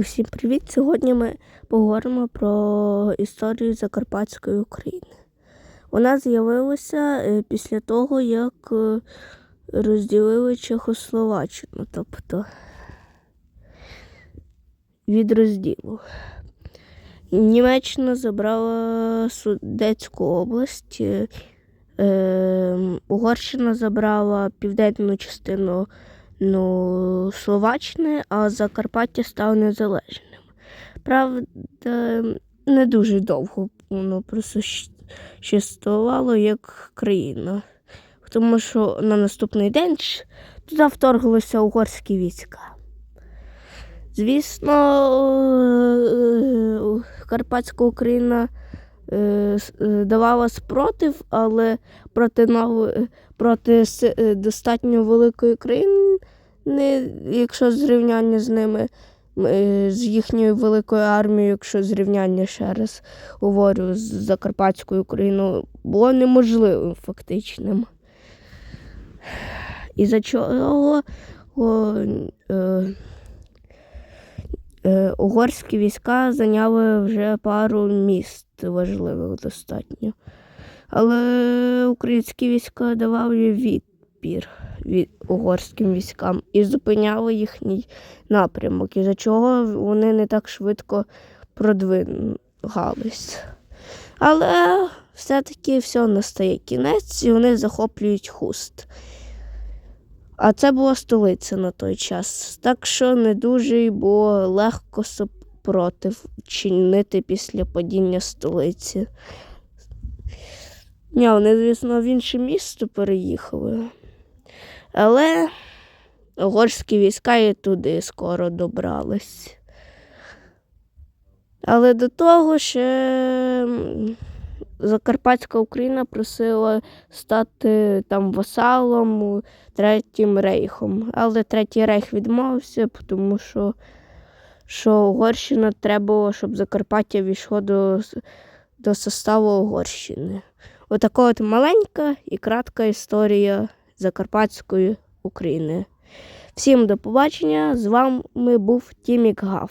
Усім привіт! Сьогодні ми поговоримо про історію Закарпатської України. Вона з'явилася е, після того, як е, розділили Чехословаччину, тобто від розділу. Німеччина забрала Судецьку область, е, е, Угорщина забрала південну частину ну, Словаччини, а Закарпаття стало незалежним. Правда, не дуже довго воно просуществувало як країна, тому що на наступний день туди вторглися угорські війська. Звісно, е, Карпатська Україна е, е, давала спротив, але проти, нов- проти достатньо великої країни, якщо зрівняння з ними, е, з їхньою великою армією, якщо зрівняння ще раз говорю, з Закарпатською Україною, було неможливим фактичним. І за чого о, е, е, угорські війська зайняли вже пару міст важливих достатньо. Але українські війська давали відпір від угорським військам і зупиняли їхній напрямок, із-за чого вони не так швидко продвигались. Але все-таки все настає кінець, і вони захоплюють хуст. А це була столиця на той час. Так що не дуже й було легко супротив чинити після падіння столиці. Ні, вони, звісно, в інше місто переїхали. Але угорські війська і туди скоро добрались. Але до того ще Закарпатська Україна просила стати там васалом Третім рейхом. Але Третій рейх відмовився, тому що, що Угорщина треба, щоб Закарпаття війшло до, до составу Угорщини. Отака от маленька і кратка історія Закарпатської України. Всім до побачення! З вами був Тімік Гав.